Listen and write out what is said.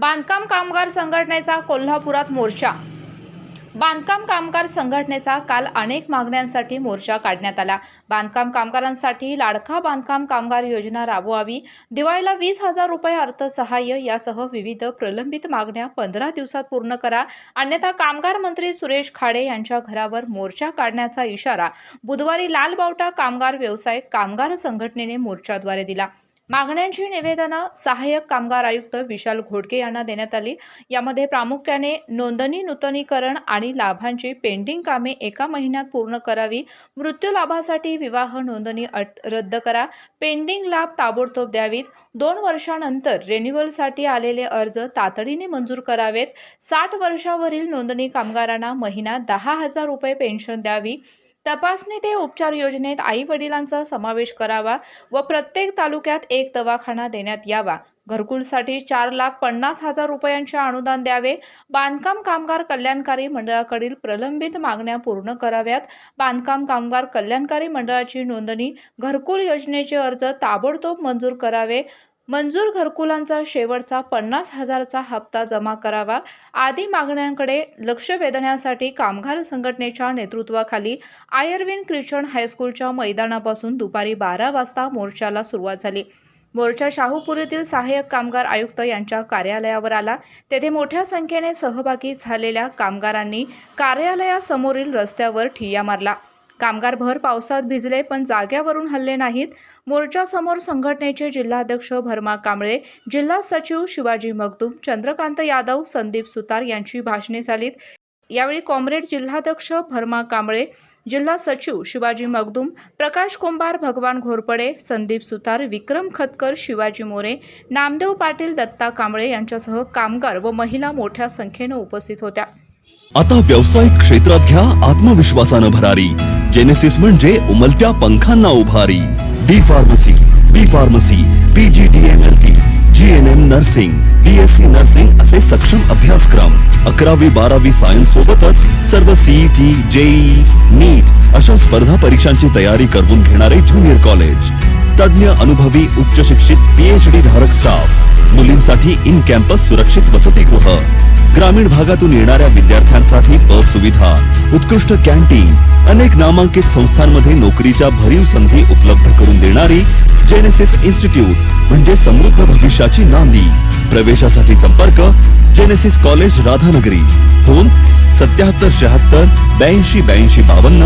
बांधकाम कामगार संघटनेचा कोल्हापुरात मोर्चा. बांधकाम कामगार संघटनेचा काल अनेक मागण्यांसाठी मोर्चा काढण्यात आला. बांधकाम कामगारांसाठी लाडका बांधकाम कामगार योजना राबवावी दिवाळीला वीस हजार रुपये अर्थसहाय्य यासह विविध प्रलंबित मागण्या पंधरा दिवसात पूर्ण करा. अन्यथा कामगार मंत्री सुरेश खाडे यांच्या घरावर मोर्चा काढण्याचा इशारा बुधवारी लालबावटा कामगार व्यवसाय कामगार संघटनेने मोर्चाद्वारे दिला. मागण्यांची निवेदनं सहाय्यक कामगार आयुक्त विशाल घोडके यांना देण्यात आली. यामध्ये प्रामुख्याने नोंदणी नूतनीकरण आणि लाभांची पेंडिंग कामे एका महिन्यात पूर्ण करावी मृत्यू लाभासाठी विवाह नोंदणी अट रद्द करा पेंडिंग लाभ ताबडतोब द्यावीत दोन वर्षानंतर रेन्युअलसाठी आलेले अर्ज तातडीने मंजूर करावेत साठ वर्षावरील नोंदणी कामगारांना महिना दहा हजार रुपये पेन्शन द्यावी तपासणी ते उपचार योजनेत आई वडिलांचा समावेश करावा व प्रत्येक तालुक्यात एक दवाखाना देण्यात यावा. घरकुलसाठी चार लाख पन्नास हजार रुपयांचे अनुदान द्यावे. बांधकाम कामगार कल्याणकारी मंडळाकडील प्रलंबित मागण्या पूर्ण कराव्यात. बांधकाम कामगार कल्याणकारी मंडळाची नोंदणी घरकुल योजनेचे अर्ज ताबडतोब मंजूर करावे. मंजूर घरकुलांचा शेवटचा पन्नास हजारचा हप्ता जमा करावा आदी मागण्यांकडे लक्ष वेधण्यासाठी कामगार संघटनेच्या नेतृत्वाखाली आयर्विन क्रिश्चन हायस्कूलच्या मैदानापासून दुपारी बारा वाजता मोर्चाला सुरुवात झाली. मोर्चा शाहूपुरीतील सहाय्यक कामगार आयुक्त यांच्या कार्यालयावर आला. तेथे मोठ्या संख्येने सहभागी झालेल्या कामगारांनी कार्यालयासमोरील रस्त्यावर ठिय्या मारला. कामगार भर पावसात भिजले पण जाग्यावरून हल्ले नाहीत. मोर्चासमोर संघटनेचे जिल्हाध्यक्ष भरमा कांबळे जिल्हा सचिव शिवाजी मगदूम चंद्रकांत यादव संदीप सुतार यांची भाषणे झालीत. यावेळी कॉम्रेड जिल्हाध्यक्ष भरमा कांबळे जिल्हा सचिव शिवाजी मगदूम प्रकाश कुंभार भगवान घोरपडे संदीप सुतार विक्रम खतकर शिवाजी मोरे नामदेव पाटील दत्ता कांबळे यांच्यासह कामगार व महिला मोठ्या संख्येनं उपस्थित होत्या. आता व्यावसायिक क्षेत्रात घ्या आत्मविश्वासानं भरारी. जेनेसिस म्हणजे उमलत्या पंखांना उभारी. D pharmacy B pharmacy P G D M L T G N M nursing B S C nursing असे सक्षम अभ्यासक्रम. अकरावी बारावी सायन्स सोबतच सर्व सीईटी जेई नीट अशा स्पर्धा परीक्षांची तयारी करून घेणारे ज्युनियर कॉलेज तज्ञ अनुभवी उच्च शिक्षित पीएचडी धारक स्टाफ मुलींसाठी इन कॅम्पस सुरक्षित वसतिगृह. ग्रामीण भागातून येणाऱ्या विद्यार्थ्यांसाठी बस सुविधा उत्कृष्ट कॅन्टीन अनेक नामांकित संस्थांमध्ये नोकरीच्या भरीव संधी उपलब्ध करून देणारी जेनेसिस इन्स्टिट्यूट म्हणजे समृद्ध भविष्याची नांदी. प्रवेशासाठी संपर्क जेनेसिस कॉलेज राधानगरी. फोन सत्याहत्तर शहात्तर ब्याऐंशी ब्याऐंशी बावन्न